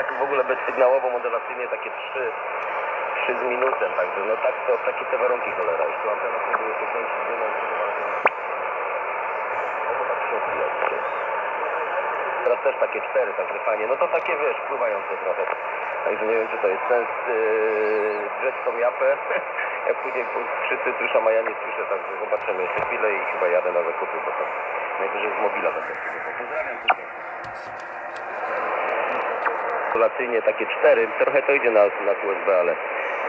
Tak w ogóle bezsygnałowo, modelacyjnie takie trzy, trzy z minusem, także no tak to, takie te warunki cholera. Się kręcić, dymem, Obo tak. Teraz też takie cztery, także fajnie. No to takie wiesz, wpływające trochę. Także nie wiem czy to jest sens yy, tą japę. Ja później po przy Cytrusza Maja nie słyszę, także zobaczymy jeszcze chwilę i chyba jadę na zakupy, bo to najwyżej z mobila będę. Pozdrawiam tutaj. Kolacyjnie takie cztery, trochę to idzie na, na USB, ale,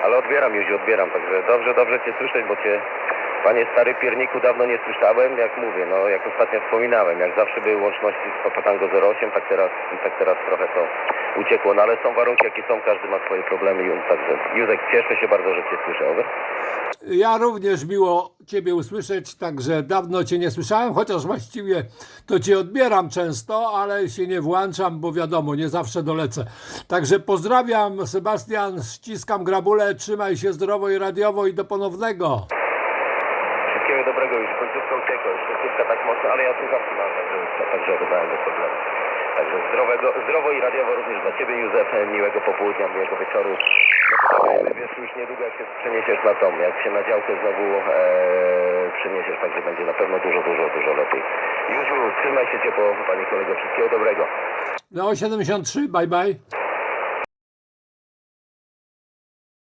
ale odbieram już odbieram, także dobrze, dobrze Cię słyszeć, bo Cię, Panie stary pierniku, dawno nie słyszałem, jak mówię, no jak ostatnio wspominałem, jak zawsze były łączności z Papatango 08, tak teraz, tak teraz trochę to uciekło, no ale są warunki jakie są, każdy ma swoje problemy, Jun, także Józek, cieszę się bardzo, że Cię słyszę, over. Ja również miło Ciebie usłyszeć, także dawno Cię nie słyszałem, chociaż właściwie to Cię odbieram często, ale się nie włączam, bo wiadomo, nie zawsze dolecę. Także pozdrawiam, Sebastian, ściskam grabulę, trzymaj się zdrowo i radiowo i do ponownego. Wszystkiego dobrego, już końcówka uciekła, już końcówka tak mocno, ale ja słuchawki mam, także, także dodałem do problemu. Zdrowo i radiowo również dla Ciebie, Józef, miłego popołudnia, miłego wieczoru. No wiesz, już niedługo jak się przeniesiesz na tom, jak się na działkę znowu e, przeniesiesz, także będzie na pewno dużo, dużo, dużo lepiej. Józiu, trzymaj się ciepło, Panie kolego, wszystkiego dobrego. No 73, bye bye.